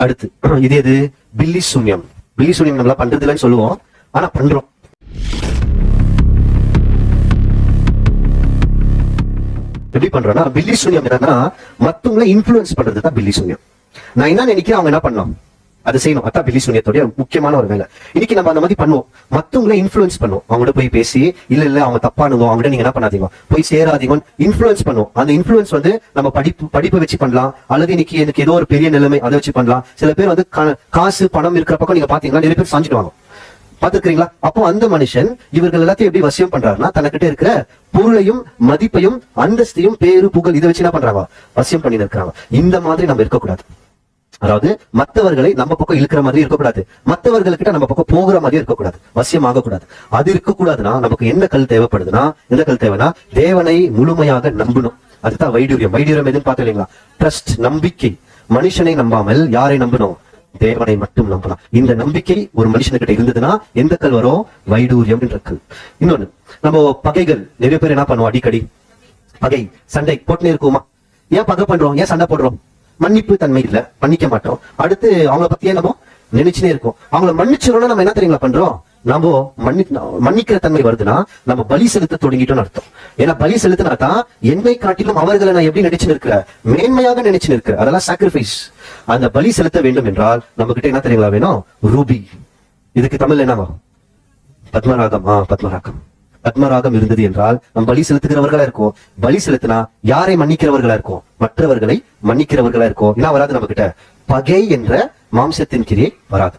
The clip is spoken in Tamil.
அடுத்து இது எது? பில்லி சூன்யம். பில்லி சூன்யம் நம்மளா பண்றது இல்லைன்னு சொல்லுவோம். ஆனா பண்றோம். எப்படி பண்றோம்னா பில்லி சூன்யம் என்னன்னா மத்தவங்களை இன்ஃபுளுன்ஸ் பண்றது தான் பில்லி சூன்யம். நான் என்ன நினைக்கிறேன் அவங்க என்ன பண்ணலாம் அது செய்யணும். அதான் பில்லி சூனியத்துடைய முக்கியமான ஒரு வேலை. இன்னைக்கு நம்ம அந்த மாதிரி பண்ணுவோம். மத்தவங்களை இன்ஃபுளுன்ஸ் பண்ணுவோம். அவங்கள்ட்ட போய் பேசி இல்ல இல்ல அவங்க தப்பானுங்க. அவங்க நீங்க என்ன பண்ணாதீங்க. போய் சேராதீங்க இன்ஃபுளுன்ஸ் பண்ணுவோம். அந்த இன்ஃபுளுன்ஸ் வந்து நம்ம படிப்பு படிப்பை வச்சு பண்ணலாம். அல்லது இன்னைக்கு எனக்கு ஏதோ ஒரு பெரிய நிலைமை அதை வச்சு பண்ணலாம். சில பேர் வந்து கா- காசு பணம் இருக்கிற பக்கம் நீங்க பாத்தீங்கன்னா நிறைய பேர் சாஞ்சிடுவாங்க பாத்துக்கிறீங்களா அப்போ அந்த மனுஷன் இவர்கள் எல்லாத்தையும் எப்படி வசியம் பண்றாருன்னா தனக்கிட்ட இருக்கிற பொருளையும் மதிப்பையும் அந்தஸ்தையும் பேரு புகழ் இதை வச்சு என்ன பண்றாங்க? வசியம் பண்ணி இருக்கிறாங்க. இந்த மாதிரி நம்ம இருக்கக்கூடாது. அதாவது மத்தவர்களை நம்ம பக்கம் இழுக்கிற மாதிரி இருக்கக்கூடாது. மற்றவர்கள்கிட்ட நம்ம பக்கம் போகிற மாதிரி இருக்கக்கூடாது. வசியம் ஆகக்கூடாது அது இருக்கக்கூடாதுன்னா நமக்கு என்ன கல் தேவைப்படுதுன்னா என்ன கல் தேவைன்னா தேவனை முழுமையாக நம்பணும். அதுதான் வைடூரியம். வைடூரியம் எதுன்னு பார்த்தோம் இல்லைங்களா? ட்ரஸ்ட் நம்பிக்கை. மனுஷனை நம்பாமல் யாரை நம்பணும்? தேவனை மட்டும் நம்பலாம். இந்த நம்பிக்கை ஒரு மனுஷனுக்கிட்ட இருந்ததுன்னா எந்த கல் வரும்? வைடூரியம் என்ற கல். இன்னொன்னு நம்ம பகைகள் நிறைய பேர் என்ன பண்ணுவோம்? அடிக்கடி. பகை சண்டை போட்டுனே இருக்குமா ஏன் பகை பண்றோம்? ஏன் சண்டை போடுறோம்? மன்னிப்பு தன்மை இல்ல. மன்னிக்க மாட்டோம். அடுத்து அவங்கள பத்தியே நம்ம நினைச்சுனே இருக்கும். அவங்கள மன்னிச்சிடணும்னா நம்ம என்ன தெரியுங்களா பண்றோம்? நம்ம மன்னி மன்னிக்கிற தன்மை வருதுன்னா நம்ம பலி செலுத்த தொடங்கிட்டோம்னு அர்த்தம். ஏன்னா பலி செலுத்தினா தான் என்னை காட்டிலும் அவர்களை நான் எப்படி நினைச்சு நிற்கிற? மேன்மையாக நினைச்சு நிற்கிற. அதெல்லாம் சாக்ரிஃபைஸ் அந்த பலி செலுத்த வேண்டும் என்றால் நம்ம கிட்ட என்ன தெரியுங்களா வேணும்? ரூபி. இதுக்கு தமிழ் என்னவா? பத்மராகம். ஆ பத்மராகம். கர்மராகம் இருந்தது என்றால் நம் பலி செலுத்துகிறவர்களா இருக்கோம். பலி செலுத்தினா யாரை மன்னிக்கிறவர்களா இருக்கும்? மற்றவர்களை மன்னிக்கிறவர்களா இருக்கோம். என்ன வராது நம்ம கிட்ட பகை என்ற மாம்சத்தின் கிரியை வராது.